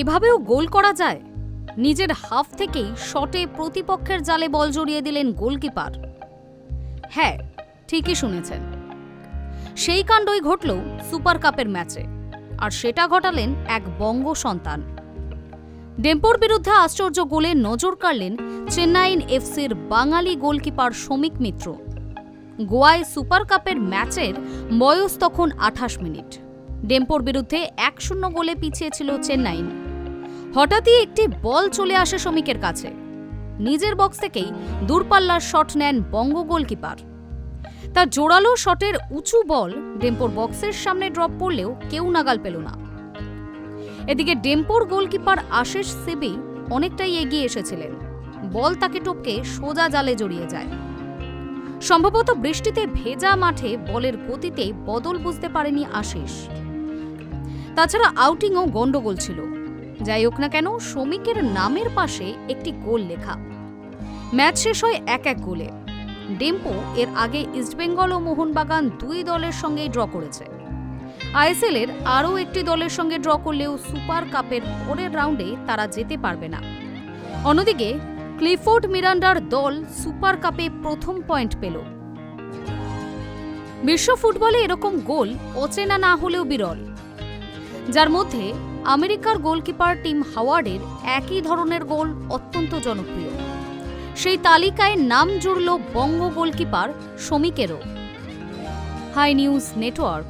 এভাবেও গোল করা যায়? নিজের হাফ থেকেই শটে প্রতিপক্ষের জালে বল জড়িয়ে দিলেন গোলকিপার। হ্যাঁ ঠিকই শুনেছেন। সেই কাণ্ডই ঘটল সুপার কাপের ম্যাচে, আর সেটা ঘটালেন এক বঙ্গ সন্তান। ডেম্পোর বিরুদ্ধে আশ্চর্য গোলে নজর কাড়লেন চেন্নাইন এফসির বাঙালি গোলকিপার শ্রমিক মিত্র। গোয়ায় সুপার কাপের ম্যাচের বয়স তখন আঠাশ মিনিট। ডেম্পোর বিরুদ্ধে এক শূন্য গোলে পিছিয়েছিল চেন্নাইন। হঠাৎই একটি বল চলে আসে শ্রমিকের কাছে। নিজের বক্স থেকেই দূরপাল্লার শট নেন বঙ্গ গোলকিপার তার জোরালো শটের উঁচু বল ডেম্পোর বক্সের সামনে ড্রপ পড়লেও কেউ নাগাল পেল না। এদিকে ডেম্পোর গোলকিপার আশিস সিবি অনেকটাই এগিয়ে এসেছিলেন। বল তাকে টপকে সোজা জালে জড়িয়ে যায়। সম্ভবত বৃষ্টিতে ভেজা মাঠে বলের গতিতে বদল বুঝতে পারেনি আশিস। তাছাড়া আউটিংও গন্ডগোল ছিল। যাই হোক না কেন, শ্রমিকের নামের পাশে একটি গোল লেখা। ম্যাচ শেষ হয় এক এক গোলে। ডেম্পো এর আগে ইস্টবেঙ্গল ও মোহনবাগান দুই দলের সঙ্গেই ড্র করেছে। আইএসএল এর আরও একটি দলের সঙ্গে ড্র করলেও সুপার কাপের পরের রাউন্ডে তারা যেতে পারবে না। অন্যদিকে, ক্লিফোর্ড মিরান্ডার দল সুপার কাপে প্রথম পয়েন্ট পেল। বিশ্ব ফুটবলে এরকম গোল অচেনা না হলেও বিরল। যার মধ্যে আমেরিকার গোলকিপার টিম হাওয়ার্ডের একই ধরনের গোল অত্যন্ত জনপ্রিয়। সেই তালিকায় নাম জুড়ল বঙ্গ গোলকিপার শমিকেরও হাই নিউজ নেটওয়ার্ক।